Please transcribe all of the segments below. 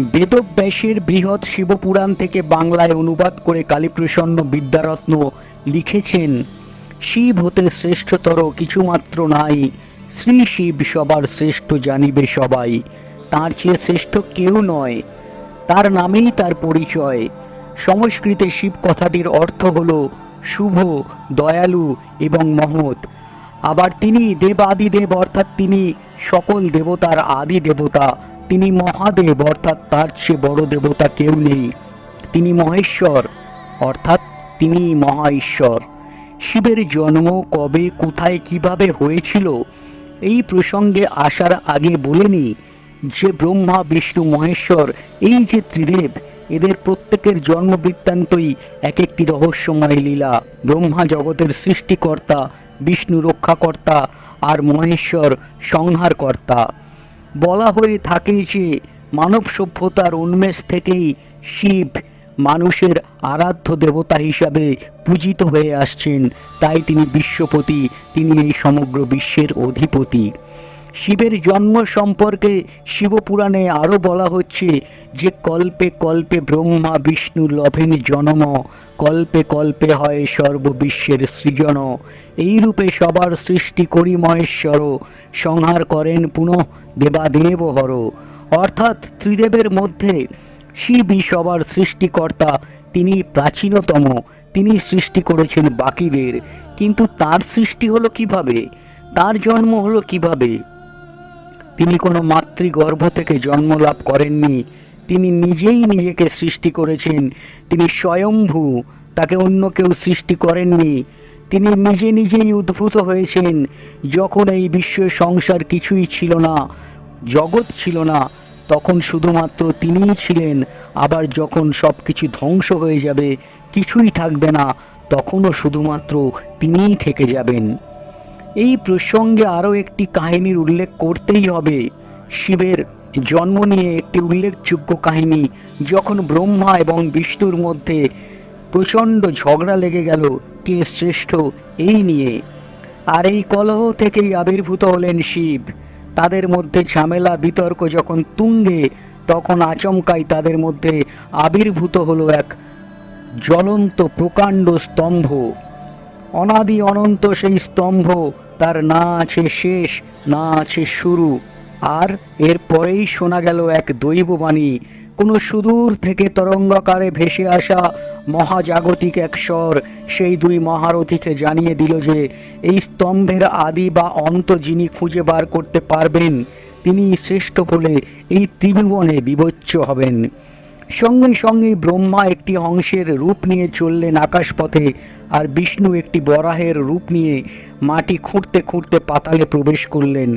বেদব্যাসের বৃহৎ শিবপুরাণ থেকে বাংলায় অনুবাদ করে কালীপ্রসন্ন বিদ্যারত্ন লিখেছেন, শিব হতে শ্রেষ্ঠতর কিছুমাত্র নাই। শ্রী শিব সবার শ্রেষ্ঠ জানিবে সবাই। তার চেয়ে শ্রেষ্ঠ কেউ নয়। তার নামেই তার পরিচয়। সংস্কৃতে শিব কথাটির অর্থ হল শুভ, দয়ালু এবং মহৎ। আবার তিনি দেবাদিদেব অর্থাৎ তিনি সকল দেবতার আদি দেবতা। তিনি মহাদেব অর্থাৎ তার চেয়ে বড় দেবতা কেউ নেই। তিনি মহেশ্বর অর্থাৎ তিনি মহা ঈশ্বর শিবের জন্ম কবে, কোথায়, কীভাবে হয়েছিল, এই প্রসঙ্গে আসার আগে বলেনি যে ব্রহ্মা, বিষ্ণু, মহেশ্বর, এই যে ত্রিদেব, এদের প্রত্যেকের জন্ম বৃত্তান্তই এক একটি রহস্যময় লীলা। ব্রহ্মা জগতের সৃষ্টিকর্তা বিষ্ণু রক্ষাকর্তা আর মহেশ্বর সংহারকর্তা। বলা হয়ে থাকে যে, মানব সভ্যতার উন্মেষ থেকেই শিব মানুষের আরাধ্য দেবতা হিসাবে পূজিত হয়ে আসছেন। তাই তিনি বিশ্বপতি, তিনি এই সমগ্র বিশ্বের অধিপতি। শিবের জন্ম সম্পর্কে শিবপুরাণে আরও বলা হচ্ছে যে, কল্পে কল্পে ব্রহ্মা বিষ্ণু লভেন জনম, কল্পে কল্পে হয় সর্ববিশ্বের সৃজন। এইরূপে সবার সৃষ্টি করি মহেশ্বর, সংহার করেন পুনঃ দেবাদেব হর। অর্থাৎ ত্রিদেবের মধ্যে শিবই সবার সৃষ্টিকর্তা, তিনি প্রাচীনতম, তিনি সৃষ্টি করেছেন বাকিদের। কিন্তু তার সৃষ্টি হলো কীভাবে? তার জন্ম হলো কীভাবে? তিনি কোনো মাতৃগর্ভ থেকে জন্ম লাভ করেননি। তিনি নিজেই নিজেকে সৃষ্টি করেছেন। তিনি স্বয়ম্ভু, তাকে অন্য কেউ সৃষ্টি করেননি। তিনি নিজে নিজেই উদ্ভূত হয়েছেন। যখন এই বিশ্ব সংসার কিছুই ছিল না, জগৎ ছিল না, তখন শুধুমাত্র তিনিই ছিলেন। আবার যখন সব কিছু ধ্বংস হয়ে যাবে, কিছুই থাকবে না, তখনও শুধুমাত্র তিনিই থেকে যাবেন। এই প্রসঙ্গে আরও একটি কাহিনীর উল্লেখ করতেই হবে। শিবের জন্ম নিয়ে একটি উল্লেখযোগ্য কাহিনী, যখন ব্রহ্মা এবং বিষ্ণুর মধ্যে প্রচণ্ড ঝগড়া লেগে গেল কে শ্রেষ্ঠ এই নিয়ে। আর এই কলহ থেকেই আবির্ভূত হলেন শিব। তাদের মধ্যে ঝামেলা, বিতর্ক যখন তুঙ্গে, তখন আচমকাই তাদের মধ্যে আবির্ভূত হলো এক জ্বলন্ত প্রকাণ্ড স্তম্ভ। অনাদি অনন্ত সেই স্তম্ভ, তার না আছে শেষ না আছে শুরু। আর এরপরেই শোনা গেল এক দৈববাণী, কোনো সুদূর থেকে তরঙ্গাকারে ভেসে আসা মহাজাগতিক এক স্বর। সেই দুই মহারথীকে জানিয়ে দিল যে, এই স্তম্ভের আদি বা অন্ত যিনি খুঁজে বার করতে পারবেন, তিনি শ্রেষ্ঠ বলে এই ত্রিভুবনে বিবচ্য হবেন। সঙ্গে সঙ্গে ব্রহ্মা একটি অংশের রূপ নিয়ে চললেন আকাশপথে আর বিষ্ণু একটি বরাহের রূপ নিয়ে মাটি খুঁড়তে খুঁড়তে পাতালে প্রবেশ করলেন।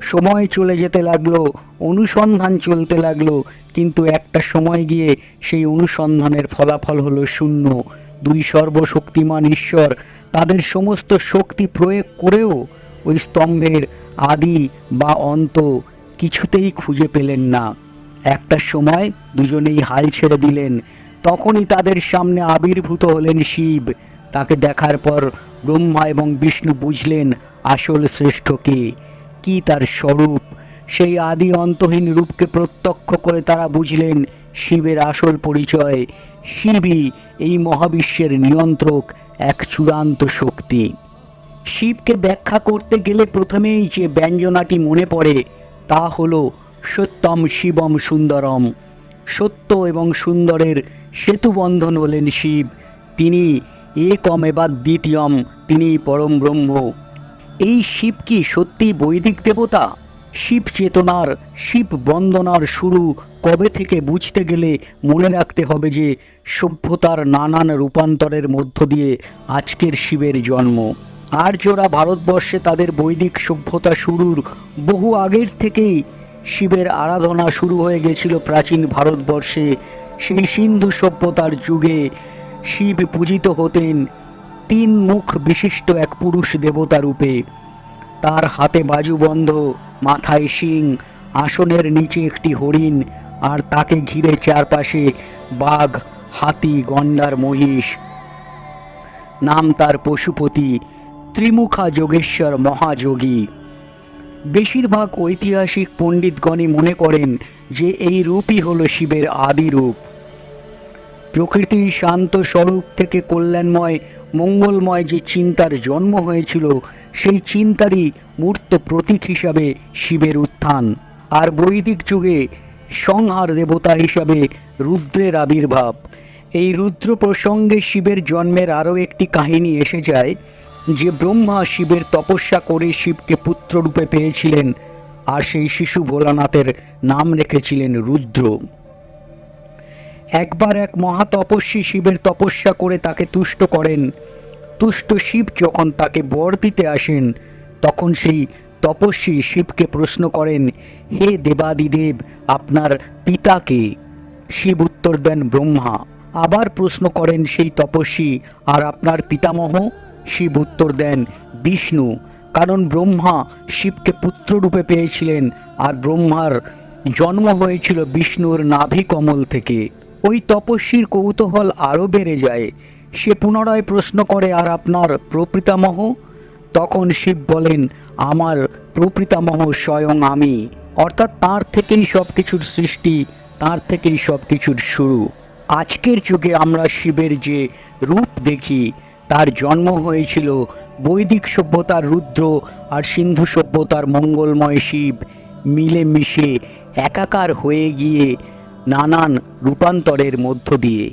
সময় চলে যেতে লাগল, অনুসন্ধান চলতে লাগল, কিন্তু একটা সময় গিয়ে সেই অনুসন্ধানের ফলাফল হলো শূন্য। দুই সর্বশক্তিমান ঈশ্বর তাদের সমস্ত শক্তি প্রয়োগ করেও ওই স্তম্ভের আদি বা অন্ত কিছুতেই খুঁজে পেলেন না। একটা সময় দুজনেই হাল ছেড়ে দিলেন। তখনই তাদের সামনে আবির্ভূত হলেন শিব। তাকে দেখার পর ব্রহ্মা এবং বিষ্ণু বুঝলেন আসল শ্রেষ্ঠ কে, কি তার স্বরূপ। সেই আদি অন্তহীন রূপকে প্রত্যক্ষ করে তারা বুঝলেন শিবের আসল পরিচয়। শিবই এই মহাবিশ্বের নিয়ন্ত্রক, এক চূড়ান্ত শক্তি। শিবকে ব্যাখ্যা করতে গেলে প্রথমেই যে ব্যঞ্জনাটি মনে পড়ে তা হলো সত্যম শিবম সুন্দরম। সত্য এবং সুন্দরের সেতুবন্ধন হলেন শিব। তিনি একম এবার দ্বিতীয়ম, তিনি পরম ব্রহ্ম। এই শিব কি সত্যি বৈদিক দেবতা? শিব চেতনার, শিব বন্দনার শুরু কবে থেকে বুঝতে গেলে মনে রাখতে হবে যে সভ্যতার নানান রূপান্তরের মধ্য দিয়ে আজকের শিবের জন্ম। আর্যরা ভারতবর্ষে তাদের বৈদিক সভ্যতা শুরুর বহু আগের থেকেই শিবের আরাধনা শুরু হয়ে গেছিল প্রাচীন ভারতবর্ষে। সেই সিন্ধু সভ্যতার যুগে শিব পূজিত হতেন তিন মুখ বিশিষ্ট এক পুরুষ দেবতা রূপে। তার হাতে বাজুবন্ধ মাথায় শিং, আসনের নিচে একটি হরিণ, আর তাকে ঘিরে চারপাশে বাঘ, হাতি, গন্ডার, মহিষ। নাম তার পশুপতি, ত্রিমুখা যোগেশ্বর মহাযোগী। বেশিরভাগ ঐতিহাসিক পণ্ডিতগণই মনে করেন যে এই রূপই হল শিবের আদি রূপ। প্রকৃতির শান্ত স্বরূপ থেকে কল্যাণময়, মঙ্গলময় যে চিন্তার জন্ম হয়েছিল, সেই চিন্তারই মূর্ত প্রতীক হিসাবে শিবের উত্থান। আর বৈদিক যুগে সংহার দেবতা হিসাবে রুদ্রের আবির্ভাব। এই রুদ্র প্রসঙ্গে শিবের জন্মের আরও একটি কাহিনী এসে যায়। যে ব্রহ্মা শিবের তপস্যা করে শিবকে পুত্ররূপে পেয়েছিলেন, আর সেই শিশু ভোলানাথের নাম রেখেছিলেন রুদ্র। একবার এক মহা তপস্বী শিবের তপস্যা করে তাকে তুষ্ট করেন। তুষ্ট শিব যখন তাকে বর দিতে আসেন, তখন সেই তপস্বী শিবকে প্রশ্ন করেন, হে দেবাদিদেব, আপনার পিতাকে শিব উত্তর দেন, ব্রহ্মা। আবার প্রশ্ন করেন সেই তপস্বী, আর আপনার পিতামহ? শিব উত্তর দেন, বিষ্ণু। কারণ ব্রহ্মা শিবকে পুত্ররূপে পেয়েছিলেন আর ব্রহ্মার জন্ম হয়েছিল বিষ্ণুর নাভি কমল থেকে। ওই তপস্বীর কৌতূহল আরও বেড়ে যায়। সে পুনরায় প্রশ্ন করে, আর আপনার প্রপিতামহ? তখন শিব বলেন, আমার প্রপিতামহ স্বয়ং আমি। অর্থাৎ তার থেকেই সব কিছুর সৃষ্টি, তার থেকেই সব কিছুর শুরু। আজকের যুগে আমরা শিবের যে রূপ দেখি তার জন্ম হয়েছিল বৈদিক সভ্যতার রুদ্র আর সিন্ধু সভ্যতার মঙ্গলময় শিব। মিলেমিশে একাকার হয়ে গিয়ে নানান রূপান্তরের মধ্য দিয়ে